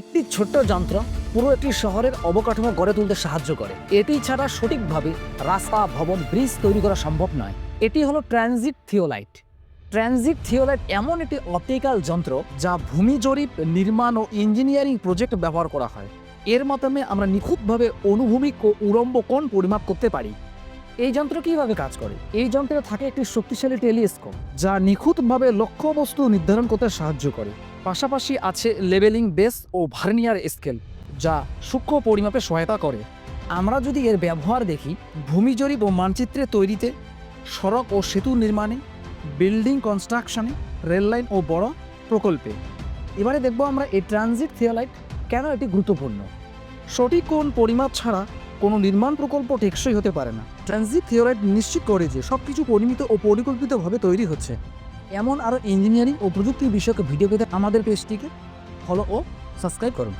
একটি ছোট্ট যন্ত্র পুরো একটি শহরের অবকাঠামো গড়ে তুলতে সাহায্য করে। এটি ছাড়া সঠিকভাবে রাস্তা, ভবন, ব্রিজ তৈরি করা সম্ভব নয়। এটি হলো ট্রানজিট থিওলাইট। ট্রানজিট থিওলাইট এমন একটি অপটিক্যাল যন্ত্র যা ভূমি জরিপ, নির্মাণ ও ইঞ্জিনিয়ারিং প্রজেক্ট ব্যবহার করা হয়। এর মাধ্যমে আমরা নিখুঁতভাবে অনুভূমিক ও উলম্ব কোণ পরিমাপ করতে পারি। এই যন্ত্র কীভাবে কাজ করে? এই যন্ত্রে থাকে একটি শক্তিশালী টেলিস্কোপ, যা নিখুঁতভাবে লক্ষ্যবস্তু নির্ধারণ করতে সাহায্য করে। পাশাপাশি আছে লেভেলিং বেস ও ভার্নিয়ার স্কেল, যা সূক্ষ্ম পরিমাপে সহায়তা করে। আমরা যদি এর ব্যবহার দেখি ভূমি জরিপ ও মানচিত্রে তৈরিতে, সড়ক ও সেতু নির্মাণে, বিল্ডিং কনস্ট্রাকশনে, রেললাইন ও বড় প্রকল্পে। এবারে দেখব আমরা এই ট্রানজিট থিওলাইট কেন এটি গুরুত্বপূর্ণ। সঠিক কোন পরিমাপ ছাড়া কোনো নির্মাণ প্রকল্প টেকসই হতে পারে না। ট্রানজিট থিওরাইট নিশ্চিত করে যে সব কিছু পরিমিত ও পরিকল্পিতভাবে তৈরি হচ্ছে। এমন আরও ইঞ্জিনিয়ারিং ও প্রযুক্তি বিষয়ক ভিডিও পেতে আমাদের পেজটিকে ফলো ও সাবস্ক্রাইব করুন।